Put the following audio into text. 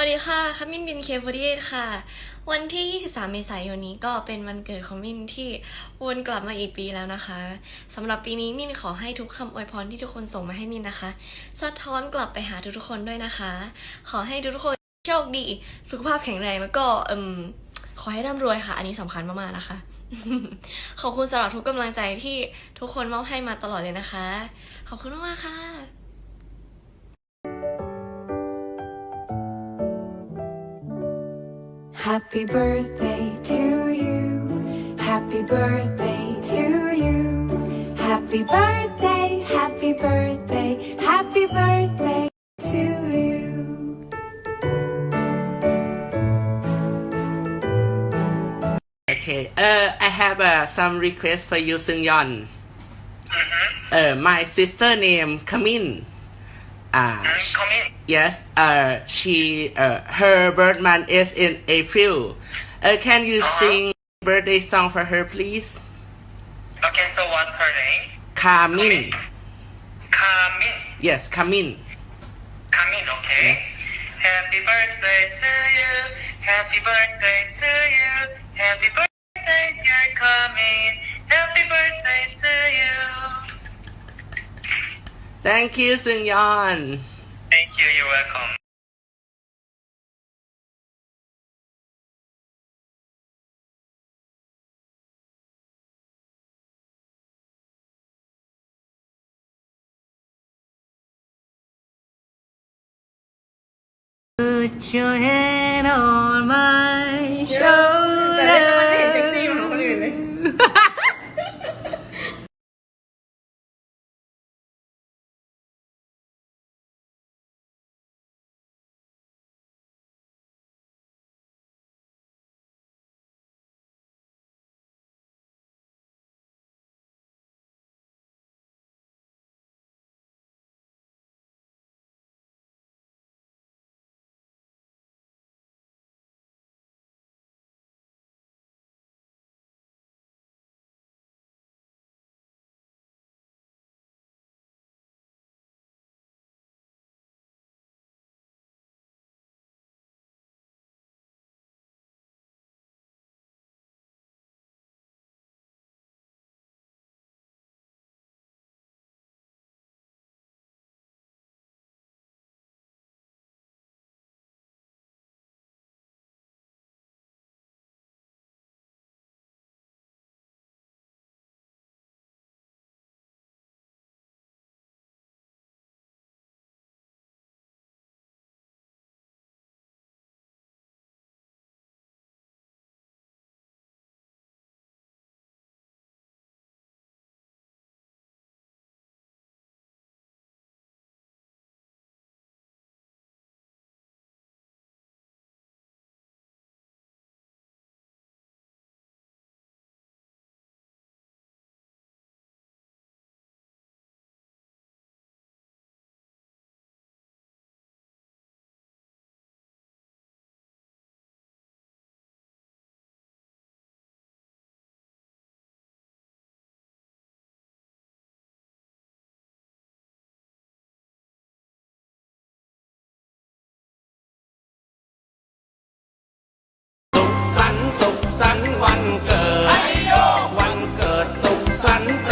วัสดีค่ะคัมมินบินเคฟดีค่ะ วันที่ 23 เมษายนนี้ก็เป็นวันเกิดของมินที่วนกลับมาอีกปีแล้วนะคะสำหรับปีนี้มินขอให้ทุกคำอวยพรที่ทุกคนส่งมาให้มินนะคะ สะท้อนกลับไปหาทุกๆคนด้วยนะคะ ขอให้ทุกๆคนโชคดี สุขภาพแข็งแรงแล้วก็เอืมขอให้ร่ำรวยค่ะ อันนี้สำคัญมากๆนะคะ ขอบคุณสำหรับทุกกำลังใจที่ทุกคนมอบให้มาตลอดเลยนะคะ ขอบคุณมากๆค่ะ Happy birthday to you. Happy birthday to you. Happy birthday, happy birthday, happy birthday to you. Okay, uh, I have uh, some request for you, Seung Yeon. Uh, my sister name Kamin. Uh, Come in. yes, uh, she, uh, her birth month is in April. Uh, can you sing birthday song for her, please? Okay, so what's her name? Kamin. Come in. Yes, Kamin. Come in, okay? Happy birthday to you. Happy birthday to you. Happy birthday, dear coming. Happy birthday Thank you, Seung Yeon. Thank you, you're welcome. 'Put your hand on mine sẵn